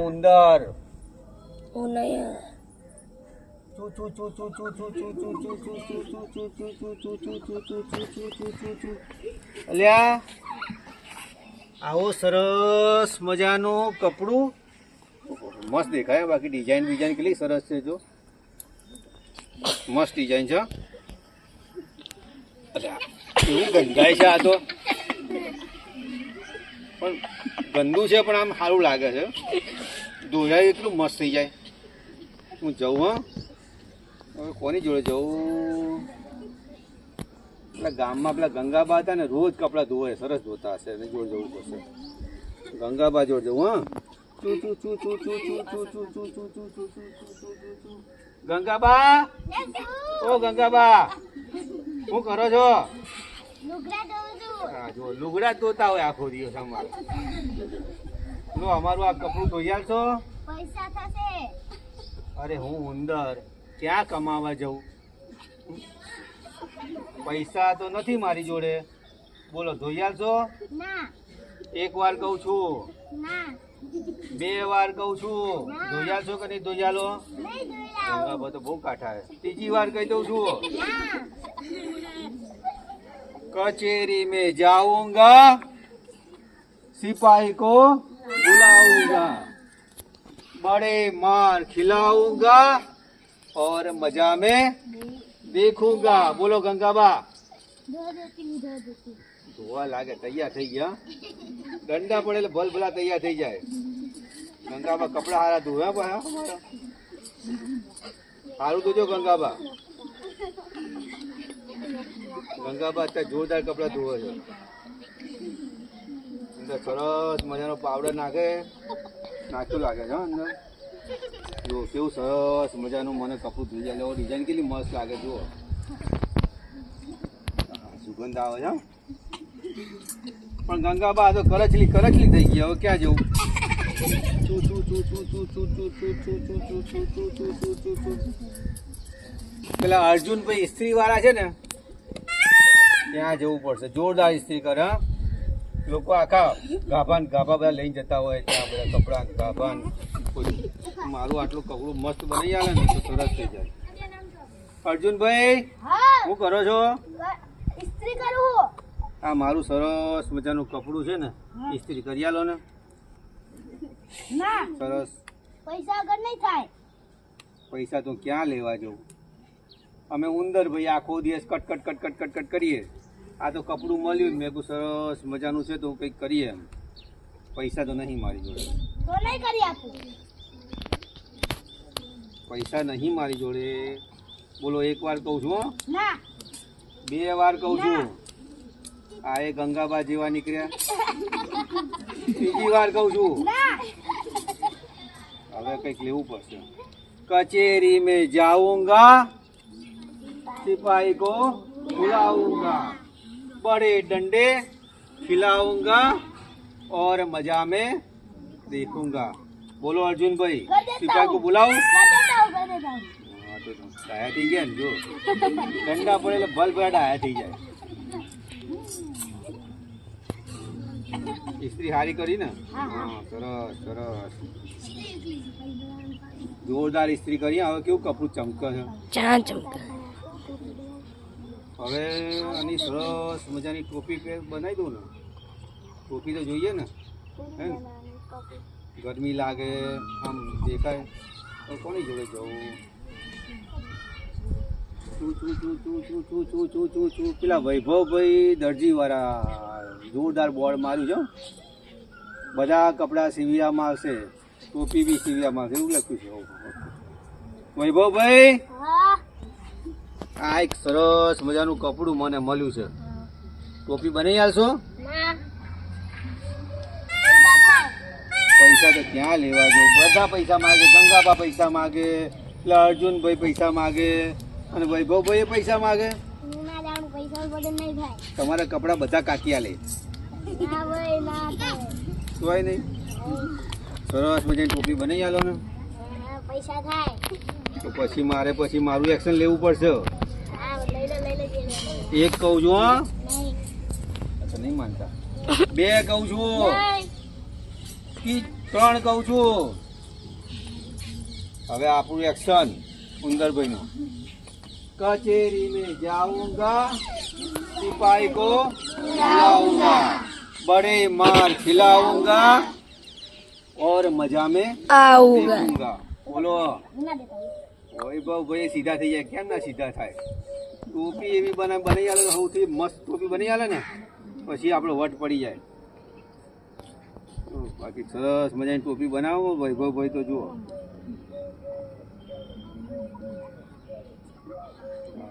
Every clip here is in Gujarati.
ઉંદર. અલ્યા આવો સરસ મજાનું કપડું. મસ્ત દેખાય બાકી ડિઝાઇન બિઝાઇન કેટલી સરસ છે જો. મસ્ત ડિઝાઇન છે. અલ્યા એવું ગંધાય છે આ તો. પણ ગંદુ છે પણ આમ સારું લાગે છે ધોયા એટલું મસ્ત થઈ જાય હું જઉં હા હવે કોની જોડે જવું પેલા ગામમાં પેલા ગંગાબા હતા ને રોજ કપડાં ધોવે સરસ ધોતા હશે એને જોડે જવું પડશે ગંગાબા જોડે જવું હા ગંગાબા ઓ ગંગાબા શું કરો છો હા જો લુગડા ધોતા હોય આખો દિવસ અમારે. લો અમારું આ કપડું ધોઈ છો પૈસા થશે. અરે હું ઉંદર. ક્યાં કમાવા જઉં? પૈસા તો નથી મારી જોડે. બોલો ધોઈ છો એક વાર કહું છું. બે વાર કહું છું. ધોઈ છો કે નહીં ધોઈ આલો? બધો તો બહુ કાઠા ત્રીજી વાર કહી દઉં છું. कचेरी में जाऊंगा सिपाही को बुलाऊंगा बड़े मार खिलाऊंगा और मजा में देखूंगा बोलो गंगाबा ધો દેતી ધો દેતી ધોવા લાગે તૈયાર થઈ ગયા દંડા પડે એટલે ભલ ભલા તૈયાર થઈ જાય ગંગાબા કપડા હારા ધોયા પાછા અમારા સારું ધોજો ગંગાબા ગંગાબા અત્યારે જોરદાર કપડાં ધોવે છે અંદર સરસ મજાનો પાવડર નાખે નાચું લાગે છે અંદર જો કેવું સરસ મજાનું મને કપડું ધોઈ જાય ડિઝાઇન કેટલી મસ્ત લાગે જુઓ સુગંધ આવે છે પણ ગંગાબા તો કરચલી કરચલી થઈ ગઈ હવે ક્યાં જવું પેલા અર્જુન ભાઈ સ્ત્રી વાળા છે ને ત્યાં જવું પડશે. જોરદાર ઇસ્ત્રી કરે લોકો આખા ગાભાન ગાભા બધા લઈને જતા હોય ત્યાં બધા કપડાં ગાભાન. મારું આટલું કપડું મસ્ત બની આવે ને તો સરસ થઈ જાય. અર્જુનભાઈ શું કરો છો? ઇસ્ત્રી કરું આ મારું સરસ મજાનું કપડું છે ને ઇસ્ત્રી કરી આલો ને. સરસ. પૈસા વગર નહીં થાય. પૈસા તો ક્યાં લેવા જવું? અમે ઉંદર ભાઈ આખો દિવસ cut cut cut cut cut cut કરીએ. આ તો કપડું મળ્યું મેં કહું સરસ મજાનું છે તો કંઈક કરીએ એમ પૈસા તો નહીં મારી જોડે તો નહીં કરી આપું પૈસા નહીં મારી જોડે બોલો એક વાર કહું છું હો. ના બે વાર કહું છું આ એ ગંગાબા જેવા નીકળ્યા ત્રીજી વાર કહું છું ના હવે કંઈક લેવું પડશે કચેરી में जाऊंगा सिपाही को बुलाऊंगा बड़े डंडे खिलाऊँगा और मज़ा में देखूँगा। बोलो अर्जुन भाई शिवका को बुलाओ। ठीक हाँ, तो तो तो डंडा पड़े बल्ब बैठा आया ठीक है स्त्री हारी करी ना? हाँ, सरस सरस। जोरदार स्त्री करी क्यों कपड़ू चमक चमक હવે આની સરસ મજાની ટોપી બનાવી દઉં ને ટોપી તો જોઈએ ને હે ને ગરમી લાગે આમ દેખાય તો કોની જોડે જવું પેલા વૈભવભાઈ દરજીવાળા જોરદાર બોર્ડ માર્યું છે બધા કપડાં સીવ્યામાં આવશે ટોપી બી સીવિયામાં આવશે એવું લખ્યું છે વૈભવભાઈ આ એક સરસ મજાનું કપડું મને મળ્યું છે. ટોપી બનાવી આલશો? પૈસા તો ક્યાં લેવા જો? બધા પૈસા માગે ગંગાબા પૈસા માગે પેલા અર્જુનભાઈ પૈસા માગે અને વૈભવભાઈ પૈસા માગે. તમારા કપડાં બધા કાકિયા લે તોય નહીં. સરસ મજાની ટોપી બનાવી આલો ને. પૈસા થાય. તો પછી મારે પછી મારું એક્શન લેવું પડશે. એક કહું છું હો નહીં તો નહીં માનતા બે કહું છું નહીં કી ત્રણ કહું છું હવે આપણું એક્શન ઉંદરભાઈ નું કચેરી में जाऊंगा सिपाही को बुलाऊंगा बड़े मार खिलाऊंगा और मजा में देखूंगा બોલો ના દેતા વૈભવ ભાઈ સીધા થઈ જાય કેમ ના સીધા થાય ટોપી એવી બના બની આલે ને સૌથી મસ્ત ટોપી બની આલે ને, પછી આપણો વટ પડી જાય. બાકી સરસ મજાની ટોપી બનાવો વૈભવ ભાઈ તો જુઓ.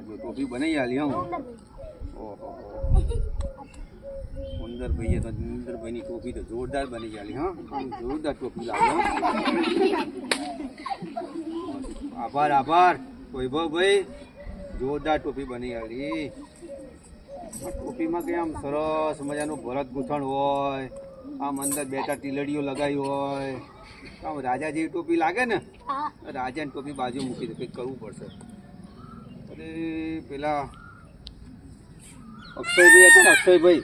જો ટોપી બનાવી આલી હું. સુંદર ભાઈએ તો સુંદર ટોપી તો જોરદાર બની ગયેલી હા? જોરદાર ટોપી લાગે આભાર આભાર વૈભવ વૈભવભાઈ. જોરદાર ટોપી બની ગયેલી ટોપીમાં કે આમ સરસ મજાનું ભરત ગૂંથણ હોય આમ અંદર બેટા ટીલડીઓ લગાવી હોય. આમ રાજા જેવી ટોપી લાગે ને રાજાની ટોપી બાજુ મૂકી દે કંઈક કરવું પડશે. અરે પેલા અક્ષયભાઈ હતા ને અક્ષયભાઈ.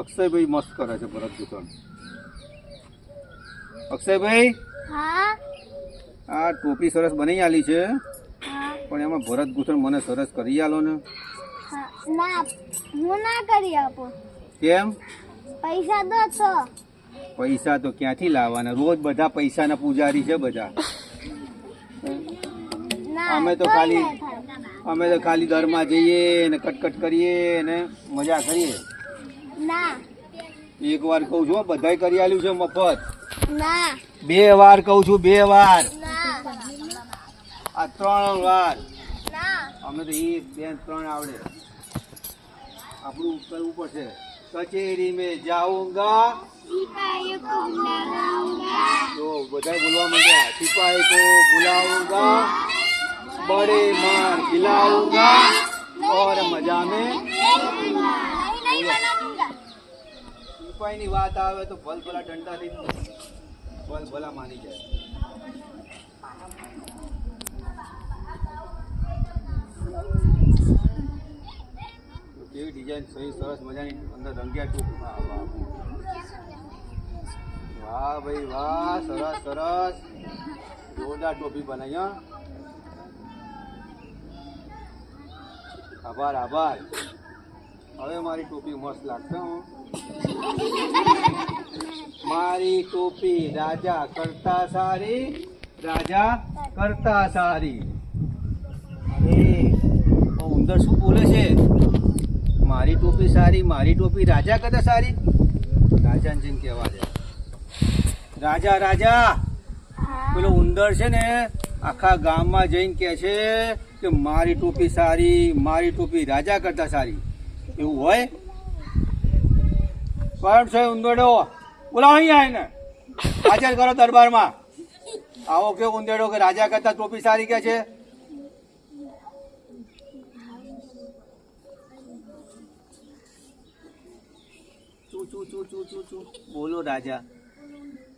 અક્ષયભાઈ મસ્ત કરે છે ભરત ગૂંથણ. અક્ષયભાઈ? હા. આ ટોપી સરસ બની આલી છે. પણ એમાં ભરત ગૂંથણ મને સરસ કરી આલો ને. ના હું ના કરી આપો. કેમ? પૈસા દો છો. પૈસા તો ક્યાંથી લાવવાના? રોજ બધા પૈસાના પૂજારી છે બધા. અમે તો ખાલી- અમે તો ખાલી દરમાં જઈએ ને કટકટ કરીએ ને મજા કરીએ. ના. એક વાર કહું છું હો, બધાય કરી આલ્યું છે મફત. ના. બે વાર કહું છું બે વાર. આ ત્રણ વાર. અમે તો એક બે ત્રણ આવડે. આપણું કરવું પડશે કચેરી મેં જાઉંગા. તો બધા બોલવા માંડ્યા. સિપાહી કો બુલાઉંગા બડે માર ખિલાઉંગા ઓર મજા મેં. સિપાહીની વાત આવે તો ભલ ભલા ડંડાથી ભલ ભલા માની જાય. કેવી ડિઝાઇન સહી, સરસ મજાની અંદર રંગ્યા ટૂંક વાહ ભાઈ, વાહ, સરસ સરસ. જોરદાર ટોપી બનાવી હા. આભાર આભાર. હવે મારી ટોપી મસ્ત લાગશે, હું. મારી ટોપી રાજા કરતા સારી, રાજા કરતા સારી. ઉંદર શું બોલે છે? મારી ટોપી સારી મારી ટોપી રાજા કદા સારી? રાજાને જઈને કહેવા દે. રાજા રાજા! પેલો ઉંદર છે ને આખા ગામમાં જઈને કહે છે કે મારી ટોપી સારી મારી ટોપી રાજા કરતા સારી. એવું હોય? પણ છે ઉંદરડો? બોલાવો અહીંયા આવીને. હાજર કરો દરબારમાં. આવો કે ઉંદેડો કે રાજા કરતા ટોપી સારી કે છે? ચૂ ચૂ ચૂ ચૂ ચૂ. બોલો રાજા.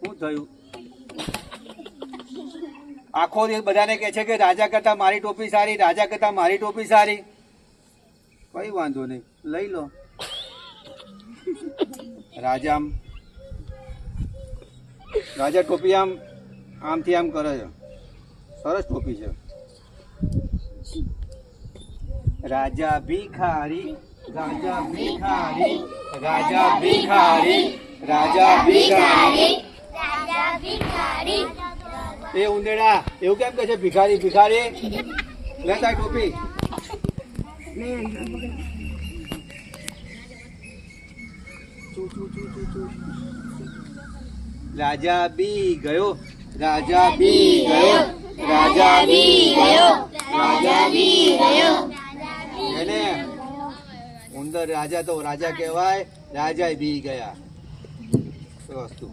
શું થયું? આખો દિવસ બધાને કહે છે કે રાજા કરતા મારી ટોપી સારી, રાજા કરતા મારી ટોપી સારી. કઈ વાંધો નહીં. લઈ લો. રાજા આમ. રાજા ટોપી આમ, આમથી આમ કરે છે. સરસ ટોપી છે. રાજા ભિખારી. રાજા ભિખારી રાજા ભિખારી રાજા ભિખારી રાજા ભિખારી એ ઉંદેડા એવું કેમ કે છે? ભિખારી ભિખારી? લેતા ટોપી. રાજા બી ગયો રાજા બી ગયો રાજા બી ગયો રાજા બી ગયો. એને ઉંદર રાજા તો રાજા કહેવાય રાજા બી ગયા. સરસ તું